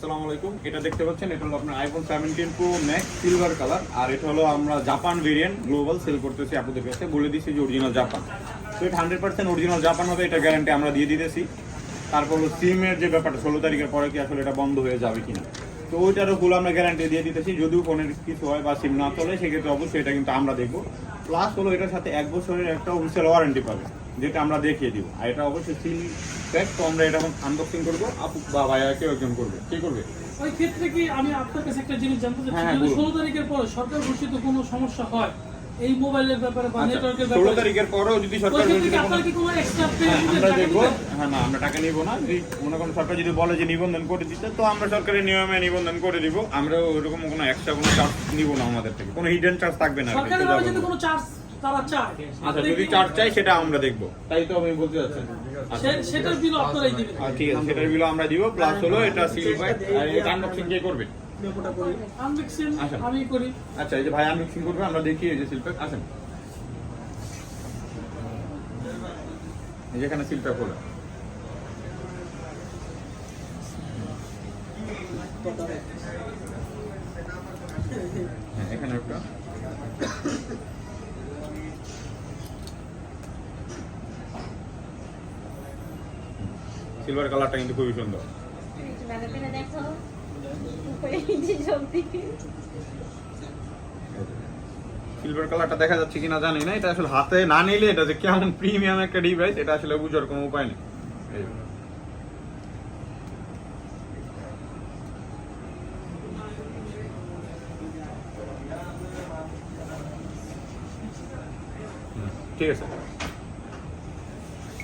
আসসালামু আলাইকুম। এটা দেখতে পাচ্ছেন, এটা হলো আপনার iPhone seventeen pro max silver colour আর এটা হলো আমরা জাপান ভেরিয়েন্ট গ্লোবাল সেল করতেছি আপনাদের কাছে। বলে দিচ্ছি যে অরিজিনাল জাপান তো এটা হান্ড্রেড পার্সেন্ট অরিজিনাল জাপান হবে, এটা গ্যারান্টি আমরা দিয়ে দিতেছি। তারপর হলো সিমের যে ব্যাপারটা, ষোলো তারিখের পরে কি আসলে এটা বন্ধ হয়ে যাবে কিনা। তো ওইটারও ফুল আমরা গ্যারান্টি দিয়ে দিতেছি, যদিও ফোনের কিছু হয় বা সিম না চলে, সেক্ষেত্রে অবশ্যই এটা কিন্তু আমরা দেখব। প্লাস হলো এটার সাথে এক বছরের একটা হোলসেল ওয়ারেন্টি পাবে। যেটা আমরা দেখিয়ে দিব। আর এটা অবশ্যই সিল প্যাক তো আমরা এটা এখন আনবক্সিং করব। আপু বা ভাইয়া কেউ একজন করবে। কে করবে? ওই ক্ষেত্রে কি আমি আপনার কাছে একটা জিনিস জানতে চাচ্ছি হ্যাঁ, যদি ষোলো তারিখের পরে সরকার ঘোষিত কোনো সমস্যা হয়? এই মোবাইলের ব্যাপারে বা নেটওয়ার্কের আচ্ছা, ষোলো তারিখের পরেও যদি সরকার যদি কি আপনার কি কোনো এক্সট্রা হ্যাঁ, আমরা টাকা দেখব। হ্যাঁ না আমরা টাকা নিব না। যদি মনে করেন সরকার যদি বলে যে নিবন্ধন করে দিতে তো আমরা সরকারের নিয়মে নিবন্ধন করে দিব। আমরা ওরকম কোনো এক্সট্রা কোনো চার্জ নিব না আমাদের থেকে। কোনো হিডেন চার্জ থাকবে না সরকারের যদি কোনো চার্জ তারা চায়। আচ্ছা যদি চার্জ চাই সেটা আমরা দেখব। তাই তো আমি বলতে চাচ্ছি আচ্ছা। সেটার বিল আপনারাই দিবেন। ঠিক আছে সেটার বিল আমরা দিব প্লাস হলো এটা সিল আর এটা আনবক্সিং কে করবে। আচ্ছা। আমি করি। আচ্ছা এই যে ভাই আনবক্সিং করবে আমরা দেখি এই যে সিল প্যাক আসেন। এই যে এখানে সিল প্যাক হলো এখানে একটা। সিলভার কালারটা কিন্তু খুবই সুন্দর। সিলভার কালারটা দেখা যাচ্ছে কিনা জানি না, এটা আসলে হাতে না নিলে এটা যে কেমন প্রিমিয়াম একটা ডিভাইস এটা আসলে বুঝার কোনো উপায় নেই। ঠিক আছে।